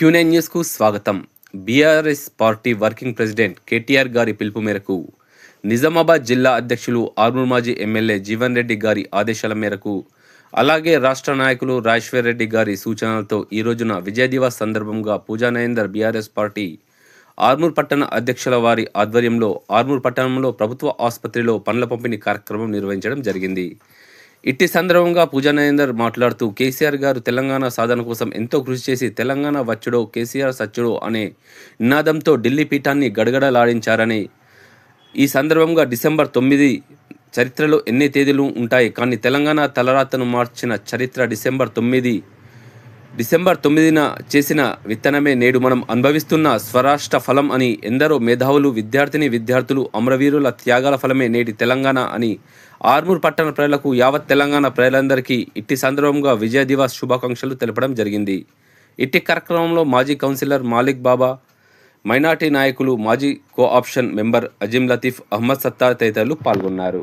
Quinine న్యూస్కు స్వాగతం. BRS party working president KTR గారి పిలుపు మేరకు నిజామాబాద్ జిల్లా అధ్యక్షులు ఆర్మూర్ మాజీ ఎమ్మెల్యే జీవన్ రెడ్డి గారి ఆదేశాల మేరకు అలాగే రాష్ట్ర నాయకులు రాజేశ్వర్ రెడ్డి గారి సూచనలతో ఈ రోజున విజయ దివాస్ సందర్భంగా పూజా నరేందర్ బీఆర్ఎస్ పార్టీ ఆర్మూర్ పట్టణ అధ్యక్షుల వారి ఆధ్వర్యంలో ఆర్మూర్ పట్టణంలో ప్రభుత్వ ఆసుపత్రిలో పండ్ల పంపిణీ కార్యక్రమం నిర్వహించడం జరిగింది. ఇట్టి సందర్భంగా పూజానేందర్ మాట్లాడుతూ కేసీఆర్ గారు తెలంగాణ సాధన కోసం ఎంతో కృషి చేసి తెలంగాణ వచ్చుడో కేసీఆర్ సచ్చుడో అనే నినాదంతో ఢిల్లీ పీఠాన్ని గడగడలాడించారని ఈ సందర్భంగా డిసెంబర్ తొమ్మిది చరిత్రలో ఎన్ని తేదీలు ఉంటాయి కానీ తెలంగాణ తలరాతను మార్చిన చరిత్ర డిసెంబర్ తొమ్మిది డిసెంబర్ తొమ్మిదిన చేసిన విత్తనమే నేడు మనం అనుభవిస్తున్న స్వరాష్ట్ర ఫలం అని ఎందరో మేధావులు విద్యార్థిని విద్యార్థులు అమరవీరుల త్యాగాల ఫలమే నేటి తెలంగాణ అని ఆర్మూర్ పట్టణ ప్రజలకు యావత్ తెలంగాణ ప్రజలందరికీ ఇట్టి సందర్భంగా విజయ దివాస్ శుభాకాంక్షలు తెలపడం జరిగింది. ఇట్టి కార్యక్రమంలో మాజీ కౌన్సిలర్ మాలిక్ బాబా మైనార్టీ నాయకులు మాజీ co option member Azeem Latif Ahmed Sattar తదితరులు పాల్గొన్నారు.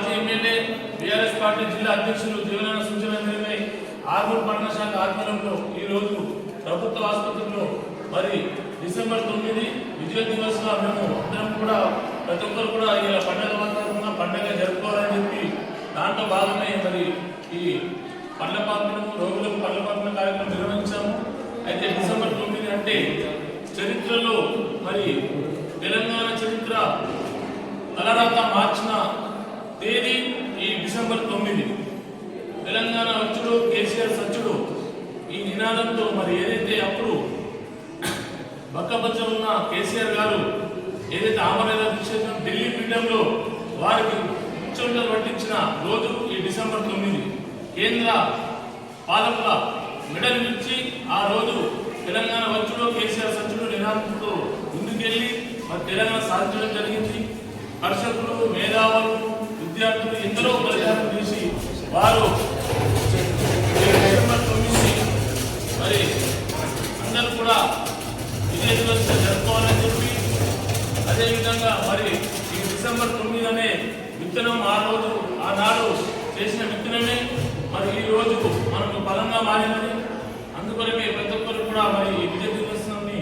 మాజీ ఎమ్మెల్యే బీఆర్ఎస్ పార్టీ జిల్లా అధ్యక్షులు జీవనాన సూచన జరిగిన ఆర్మూర్ పట్టణ శాఖ ఆధ్వర్యంలో ఈ రోజు ప్రభుత్వ ఆసుపత్రిలో మరి డిసెంబర్ తొమ్మిది విజయ దివస్ మేము అందరం కూడా ప్రతి ఒక్కరు కూడా ఇలా పండగ వాతావరణంగా పండగ జరుపుకోవాలని చెప్పి దాంట్లో భాగమే మరి ఈ పండ్ల పాత్రను రోగులకు పండ్ల పాత్ర కార్యక్రమం నిర్వహించాము. అయితే డిసెంబర్ తొమ్మిది అంటే చరిత్రలో మరి తెలంగాణ చరిత్ర తలరాత మార్చిన డిసెంబర్ తొమ్మిది. తెలంగాణ వచ్చుడు కేసీఆర్ సచ్చుడు ఈ నినాదంతో మరి ఏదైతే అప్పుడు బక్కపచ్చ ఉన్న కేసీఆర్ గారు ఏదైతే ఆమరణ చేసిన ఢిల్లీ పీఠంలో వారికి ముచ్చంటలు పట్టించిన రోజు ఈ డిసెంబర్ తొమ్మిది కేంద్ర పాలకుల మెడల్ నుంచి ఆ రోజు తెలంగాణ వచ్చుడు కేసీఆర్ సచ్చుడు నినాదంతో ముందుకెళ్ళి మరి తెలంగాణ సాధించడం జరిగింది. దర్శకులు మేధావులు విద్యార్థులు ఎందరో ప్రచారం చేసి వారు డిసెంబర్ తొమ్మిది మరి అందరూ కూడా విజయ దివసం జరుపుకోవాలని చెప్పి అదేవిధంగా మరి ఈ డిసెంబర్ తొమ్మిది అనే విత్తనం ఆ రోజు ఆనాడు చేసిన విత్తనమే. మరి ఈ రోజు మనకు బలంగా మారిందని అందుకొరకే ప్రతి ఒక్కరు కూడా మరి ఈ విజయ దివసాన్ని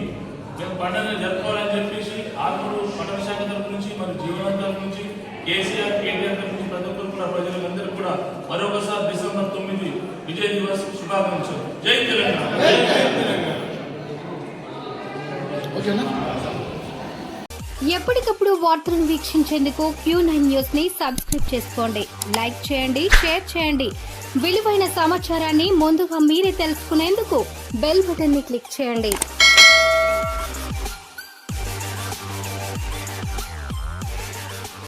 మేము పండుగ జరుపుకోవాలి చెప్పేసి ఆర్మూరు పట్టణ శాఖ తరపు నుంచి మరి జీవన తరపు నుంచి కేసీఆర్ కేటీఆర్ తరపు నుంచి ప్రతి ఒక్కరు కూడా ప్రజలందరూ కూడా మరొకసారి డిసెంబర్ తొమ్మిది విజయ దివస్ శుభాకాంక్షలు. జై తెలంగాణ. జై తెలంగాణ. ఓకేనా? ఎప్పటికప్పుడు వార్తలను వీక్షించేందుకు క్యూ నైన్ న్యూస్ని సబ్స్క్రైబ్ చేసుకోండి. లైక్ చేయండి షేర్ చేయండి. విలువైన సమాచారాన్ని ముందుగా మీరే తెలుసుకునేందుకు బెల్ బటన్ని క్లిక్ చేయండి.